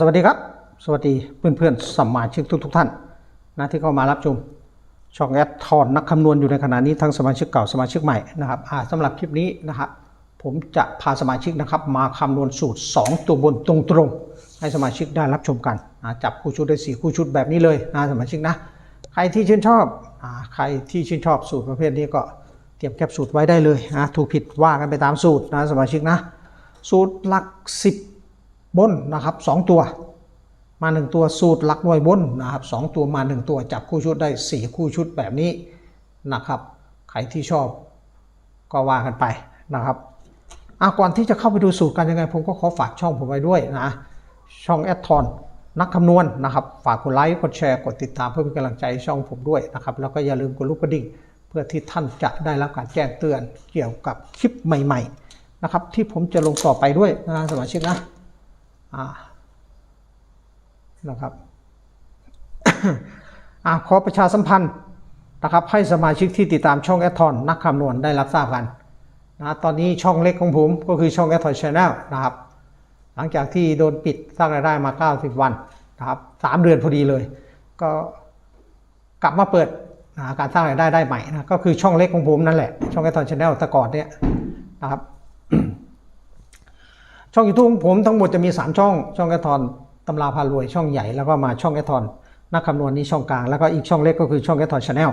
สวัสดีครับ สวัสดีเพื่อนๆสมาชิกทุกทท่านนะที่เข้ามารับชมช่องแอดทอนนักคำนวณอยู่ในขณะนี้ทั้งสมาชิกเก่าสมาชิกใหม่นะครับสำหรับคลิปนี้นะครับผมจะพาสมาชิกนะครับ มาคำนวณสูตร 2 ตัวบนตรงๆ ให้สมาชิกได้รับชมกันนะจับคู่ชุดได้4คู่ชุดแบบนี้เลยนะสมาชิกนะ ใครที่ชื่นชอบอใครที่ชื่นชอบสูตรประเภทนี้ก็เตรียมแคปสูตรไว้ได้เลยนะถูกผิดว่ากันไปตามสูตรนะสมาชิกนะ สูตรหลัก 10 บนนะครับ 2 ตัวมา 1 ตัวสูตรหลักหน่วยบนนะครับสตัวมา 1 ตัวจับคู่ชุดได้ 4 คู่ชุดแบบนี้นะครับใครที่ชอบก็ว่ากันไปนะครับอะก่อนที่จะเข้าไปดูสูตรกันยังไง ผมก็ขอฝากช่องผมไว้ด้วยนะ ช่องแอดทอนนักคำนวณนะครับ ฝากกดไลค์กดแชร์กดติดตามเพื่อเป็นกำลังใจช่องผมด้วยนะครับ แล้วก็อย่าลืมกดลูกกระดิ่ง เพื่อที่ท่านจะได้รับการแจ้งเตือนเกี่ยวกับคลิปใหม่ ๆ นะครับ ที่ผมจะลงต่อไปด้วยนะสมาชิกนะ นะครับอขอประชาสัมพันธ์นะครับให้สมาชิกที่ติดตามช่องแอดทอนนักคำนวณได้รับทราบกันนะตอนนี้ช่องเล็กของผมก็คือช่องแอดทอนชาแนลนะครับ หลังจากที่โดนปิดสร้างรายได้มา 90 วันนะครับ3เดือนพอดีเลย ก็กลับมาเปิดนะการสร้างรายได้ได้ใหม่นะก็คือช่องเล็กของผมนั่นแหละช่องแอทอนชาแนลแต่ก่อนเนี่ยนะครับ ช่องยูทูบของผมทั้งหมดจะมี 3 ช่อง ช่องแอทอนตำราพารวยช่องใหญ่แล้วก็มาช่องแอทอนนักคำนวณนี้ช่องกลางแล้วก็อีกช่องเล็กก็คือช่องแอทอนชาแนล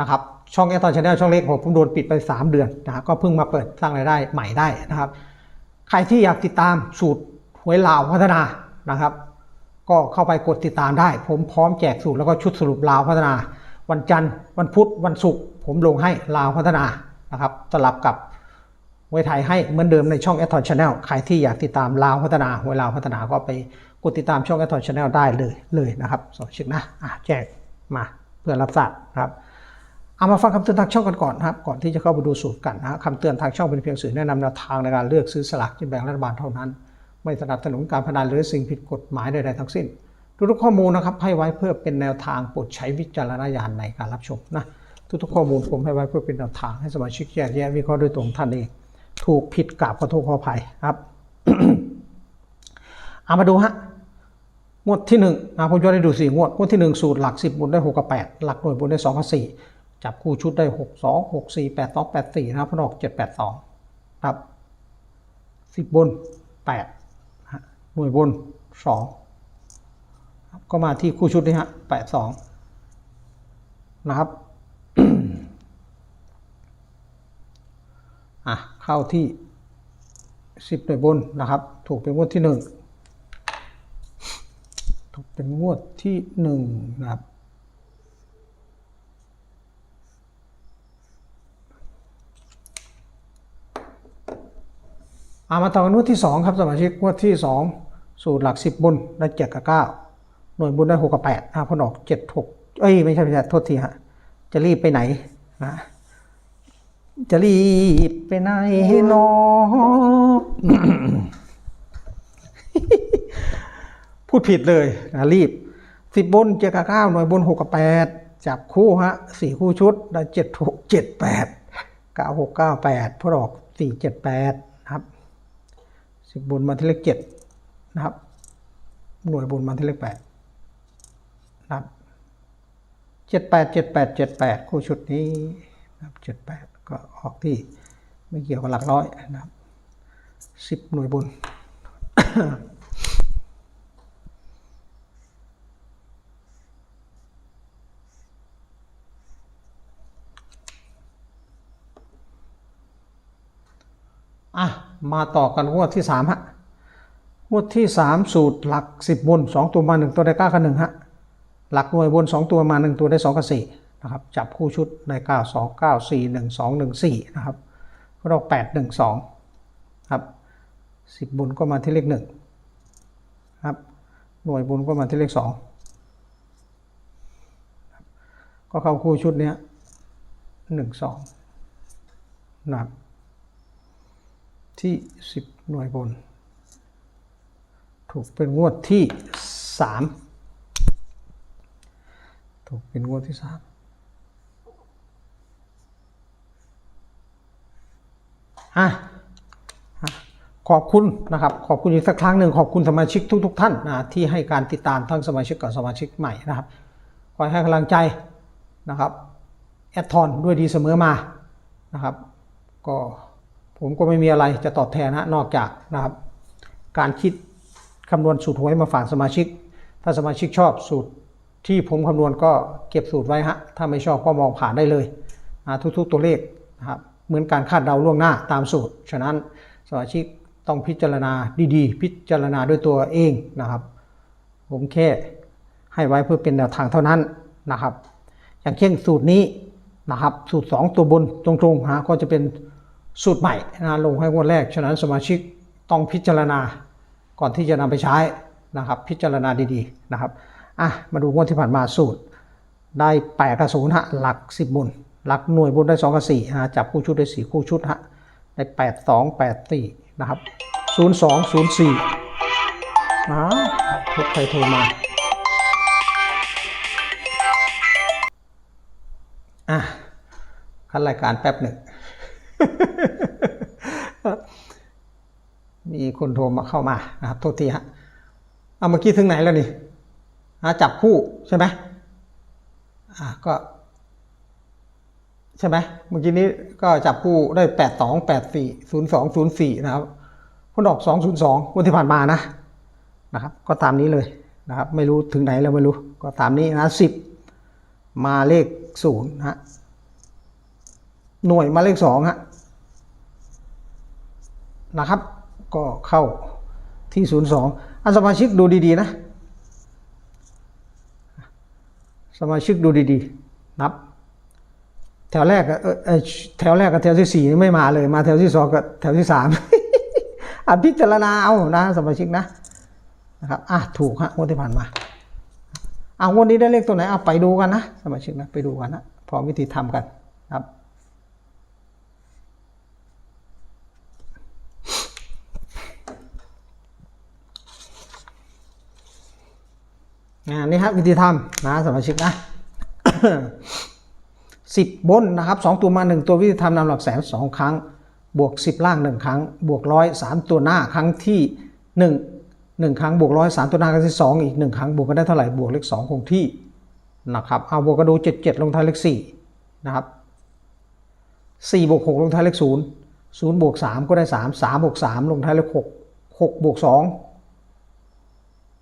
นะครับช่องแอทอนชาแนลช่องเล็กผมผมโดนปิดไป 3 เดือนนะครับก็เพิ่งมาเปิดสร้างรายได้ใหม่ได้นะครับ ใครที่อยากติดตามสูตรหวยลาวพัฒนานะครับ ก็เข้าไปกดติดตามได้ ผมพร้อมแจกสูตรแล้วก็ชุดสรุปลาวพัฒนา วันจันทร์วันพุธวันศุกร์ผมลงให้ลาวพัฒนานะครับสลับกับ หวยไทยให้เหมือนเดิมในช่องแอทอนชาแนลใครที่อยากติดตามลาวพัฒนาหวลาพัฒนาก็ไปกดติดตามช่องแอทอนชาแนลได้เลยเลยนะครับสองชิกนะอะแจกมาเพื่อรับทราบนะครับเอามาฟังคำเตือนทางช่องกันก่อนนะครับ ก่อนที่จะเข้าไปดูสูตรกันนะคำเตือนทางช่องเป็นเพียงสื่อแนะนำแนวทางในการเลือกซื้อสลากกินแบ่งรัฐบาลเท่านั้น ไม่สนับสนุนการพนันหรือสิ่งผิดกฎหมายใดๆทั้งสิ้นทุกๆข้อมูลนะครับให้ไว้เพื่อเป็นแนวทางโปรดใช้วิจารณญาณในการรับชมนะทุกๆข้อมูลผมให้ไว้เพื่อเป็นแนวทางให้สมาชิกแยกแยะวิเคราะห์ด้วยตัวของท่านเอง ถูกผิดกราบขอโทษขออภัยครับเอามาดูฮะงวดที่หนึ่งนะผมจะได้ดูสี่งวดงวดที่หนึ่งสูตรหลักสิบบนได้หกกับแปดหลักหน่วยบนได้สองกับสี่จับคู่ชุดได้หกสองหกสี่แปดสองแปดสี่นะครับพนออกเจ็ดแปดสองครับสิบบนแปดหน่วยบนสองก็มาที่คู่ชุดนี้ฮะแปดสองนะครับ อะเข้าที่สิบหน่วยบนนะครับ ถูกเป็นงวดที่หนึ่งถูกเป็นงวดที่หนึ่งนะครับอามาต่อกันงวดที่สองครับสมาชิกงวดที่สองสูตรหลักสิบบนได้เจ็ดกับเก้าหน่วยบนได้หกกับแปดอ่าพนออกเจ็ดหกเอ้ย ไม่ใช่ไม่ใช่โทษทีฮะจะรีบไปไหนนะ จะรีบไปไหนเนอพูดผิดเลยนะรีบสิบบนเจ็ดกับเก้าหน่วยบนหกกับแปดจับคู่ฮะสี่คู่ชุดได้เจ็ดหกเจ็ดแปดเก้าหกเก้าแปดพอดอกสี่เจ็ดแปดนะครับสิบบนมาที่เลขเจ็ดนะครับ หน่วยบนมาที่เลขแปดนะครับเจ็ดแปดเจ็ดแปดเจ็ดแปดคู่ชุดนี้นะครับเจ็ดแปด ก็ออกที่ไม่เกี่ยวกับหลักร้อยนะครับสิบหน่วยบน อะ มาต่อกันงวดที่สามฮะงวดที่สามสูตรหลักสิบบนสองตัวมาหนึ่งตัวได้เก้ากับหนึ่งฮะ หลักหน่วยบนสองตัวมาหนึ่งตัวได้สองกับสี่ นะครับจับคู่ชุดในเก้าสองเก้าสี่หนึ่งสองหนึ่งสี่นะครับเราแปดหนึ่งสองครับสิบบนก็มาที่เลขหนึ่งครับหน่วยบนก็มาที่เลขสองก็เข้าคู่ชุดนี้ยหนึ่งสองนะครับที่ 10 หน่วยบน ถูกเป็นงวดที่ 3 ถูกเป็นงวดที่ 3 อะขอบคุณนะครับ ขอบคุณอีกสักครั้งหนึ่งขอบคุณสมาชิกทุก ๆ ท่านนะที่ให้การติดตามทั้งสมาชิกกับสมาชิกใหม่นะครับคอยให้กำลังใจนะครับแอดทอนด้วยดีเสมอมานะครับ ก็ผมก็ไม่มีอะไรจะตอบแทนนะนอกจากนะครับ การคิดคำนวณสูตรหวยมาฝากสมาชิก ถ้าสมาชิกชอบสูตรที่ผมคำนวณก็เก็บสูตรไว้ฮะถ้าไม่ชอบก็มองผ่านได้เลยนะทุกๆตัวเลขนะครับ เหมือนการคาดเดาล่วงหน้าตามสูตร ฉะนั้นสมาชิกต้องพิจารณาดีๆ พิจารณาด้วยตัวเองนะครับ ผมแค่ให้ไว้เพื่อเป็นแนวทางเท่านั้นนะครับ อย่างเช่นสูตรนี้นะครับ สูตร 2 ตัวบนตรงๆฮะก็จะเป็นสูตรใหม่นะลงให้งวดแรก ฉะนั้นสมาชิกต้องพิจารณาก่อนที่จะนำไปใช้นะครับ พิจารณาดีๆนะครับอะมาดูงวดที่ผ่านมาสูตรได้แปดกับศูนฮะหลักสิบบน หลักหน่วยบนได้สองกับสี่ฮะจับคู่ชุดได้สี่คู่ชุดฮะได้แปดสองแปดสี่นะครับศูนย์สองศูนย์สี่อ้าวทุกใครโทรมาอะคันรายการแป๊บหนึ่ง มีคนโทรมาเข้ามานะครับ โทษทีฮะเอาเมื่อกี้ถึงไหนแล้วนี่อะจับคู่ใช่ไหมอะก็ ใช่ไหมเมื่อกี้นี้ก็จับคู่ได้แปดสองแปดสี่ศูนย์สองศูนย์สี่นะครับผลออกสองศูนย์สองวันที่ผ่านมานะนะครับ ก็ตามนี้เลยนะครับ ไม่รู้ถึงไหนแล้วไม่รู้ ก็ตามนี้นะสิบมาเลขศูนย์ฮะหน่วยมาเลขสองฮะนะครับ ก็เข้าที่ศูนย์สองอันสมาชิกดูดีๆนะ สมาชิกดูดีๆ นับ แถวแรกเออแถวแรกกับแถวที่สี่ไม่มาเลย มาแถวที่สองกับแถวที่สามอะพิจารณาเอานะสมาชิกนะนะครับอะถูกฮะงวดที่ผ่านมาเอะงวดนี้ได้เลขตัวไหนเอาไปดูกันนะสมาชิกนะไปดูกันนะพร้อมวิธีทำกันครับนี่ครับวิธีทำนะสมาชิกนะ สิบบนนะครับสองตัวมาหนึ่งตัววิธีทำนำหลักแสนสองครั้ง บวกสิบล่างหนึ่งครั้ง บวกร้อยสามตัวหน้าครั้งที่หนึ่งหนึ่งครั้งบวกร้อยสามตัวหน้าครั้งที่สองอีกหนึ่งครั้งบวกกันได้เท่าไหร่บวกเลขสองคงที่นะครับเอาบวกกระดูเจ็ดเจ็ดลงท้ายเลขสี่นะครับสี่บวกหกลงท้ายเลขศูนย์ศูนย์บวกสามก็ได้สามสามบวกสามลงท้ายเลขหกหกบวกสอง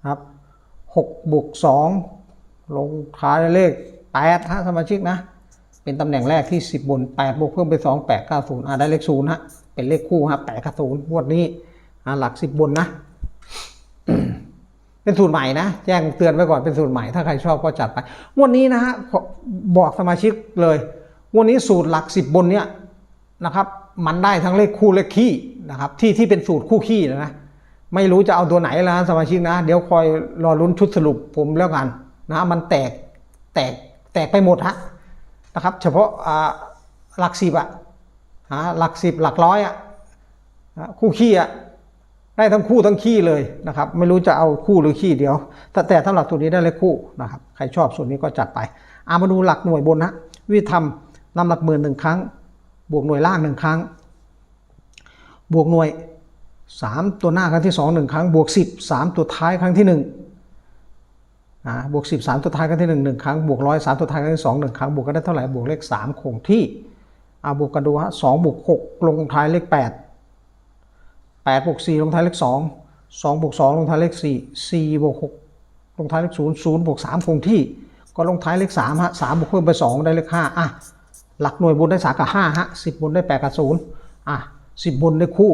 นะครับหกบวกสองลงท้ายเลขแปดฮะสมาชิกนะ เป็นตำแหน่งแรกที่สิบบนแปดบวกเพิ่มไปสองแปดเก้าศูนย์อ่าได้เลขศูนย์ฮะเป็นเลขคู่ฮะแปดกับศูนย์งวดนี้อ่าหลักสิบบนนะ เป็นสูตรใหม่นะ แจ้งเตือนไว้ก่อนเป็นสูตรใหม่ ถ้าใครชอบก็จัดไปงวดนี้นะฮะบอกสมาชิกเลยงวดนี้สูตรหลักสิบบนเนี่ยนะครับ มันได้ทั้งเลขคู่เลขคี่นะครับ ที่ที่เป็นสูตรคู่คี่นะนะไม่รู้จะเอาตัวไหนแล้วสมาชิกนะ เดี๋ยวคอยรอลุ้นชุดสรุปผมแล้วกันนะมันแตกแตกแตกไปหมดฮะ นะครับ เฉพาะหลักสิบอะฮะหลักสิบหลักร้อยอะนะคู่ขี้อะได้ทั้งคู่ทั้งขี้เลยนะครับ ไม่รู้จะเอาคู่หรือขี้เดียว แต่แต่สำหรับตัวนี้ได้เลยคู่นะครับใครชอบส่วนนี้ก็จัดไปอามาดูหลักหน่วยบนนะวิธีทำนำหลักหมื่นหนึ่งครั้ง บวกหน่วยล่างหนึ่งครั้ง บวกหน่วยสามตัวหน้าครั้งที่สองหนึ่งครั้งบวกสิบสามตัวท้ายครั้งที่หนึ่ง บวกสิบสามตัวท้ายครั้งที่หนึ่งหนึ่งครั้ง บวกร้อยสามตัวท้ายครั้งที่สองหนึ่งครั้ง บวกกันได้เท่าไหร่ บวกเลขสามคงที่อ่าบวกกันดูฮะสองบวกหกลงท้ายเลขแปดแปดบวกสี่ลงท้ายเลขสองสองบวกสองลงท้ายเลขสี่สี่บวกหกลงท้ายเลขศูนย์ศูนย์บวกสามคงที่ ก็ลงท้ายเลขสามฮะสามบวกเพิ่มไปสองได้เลขห้าอะ หลักหน่วยบนได้สามกับห้าฮะสิบบนได้แปดกับศูนย์อะสิบบนได้คู่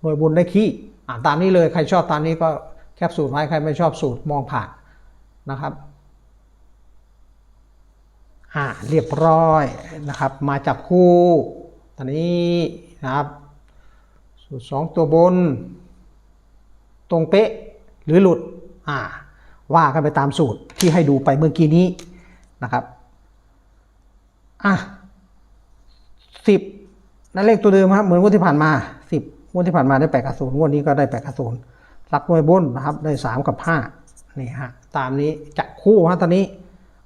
หน่วยบุญได้ขี้ อ่าตามนี้เลย ใครชอบตามนี้ก็แคปสูตรไว้ ใครไม่ชอบสูตรมองผ่าน นะครับอ่าเรียบร้อยนะครับ มาจับคู่ตอนนี้นะครับ สูตรสองตัวบน ตรงเป๊ะหรือหลุดอ่าว่ากันไปตามสูตรที่ให้ดูไปเมื่อกี้นี้นะครับอะสิบนั่นเลขตัวเดิมครับ เหมือนงวดที่ผ่านมาสิบงวดที่ผ่านมาได้แปดกับศูนย์งวดนี้ก็ได้แปดกับศูนย์หลักหน่วยบนนะครับ ได้สามกับห้า นี่ฮะตามนี้จะคู่ฮะตอนนี้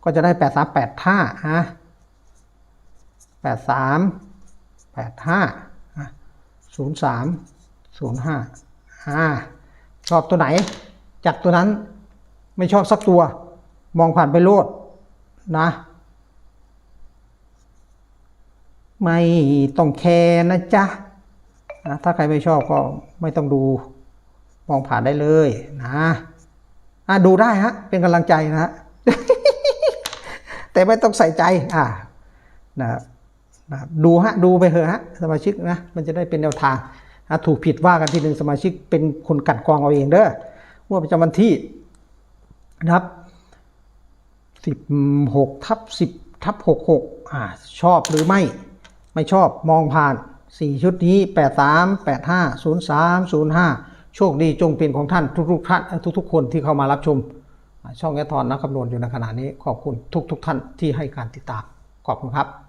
ก็จะได้แปดสามแปดห้าฮะแปดสามแปดห้าศูนย์สามศูนย์ห้าอ่าชอบตัวไหน จากตัวนั้นไม่ชอบสักตัว มองผ่านไปโลดนะ ไม่ต้องแคร์นะจ๊ะนะถ้าใครไม่ชอบก็ไม่ต้องดู มองผ่านได้เลยนะ อะดูได้ฮะ เป็นกำลังใจนะฮะแต่ไม่ต้องใส่ใจ อ่านะครับนะครับดูฮะดูไปเถอะฮะสมาชิกนะมันจะได้เป็นแนวทางอะถูกผิดว่ากันทีหนึ่งสมาชิกเป็นคนกัดกรองเอาเองเด้อเมื่อประจำวันที่นะครับสิบหกทับสิบทับหกหกอ่าชอบหรือไม่ไม่ชอบมองผ่านสี่ชุดนี้แปดสามแปดห้าศูนย์สามศูนย์ห้า โชคดีจงเป็นของท่านทุกๆท่านทุก ๆ คนที่เข้ามารับชม ช่องแอทอนนักคำนวณอยู่ในขณะนี้ขอบคุณทุก ๆ ท่านที่ให้การติดตามขอบคุณครับ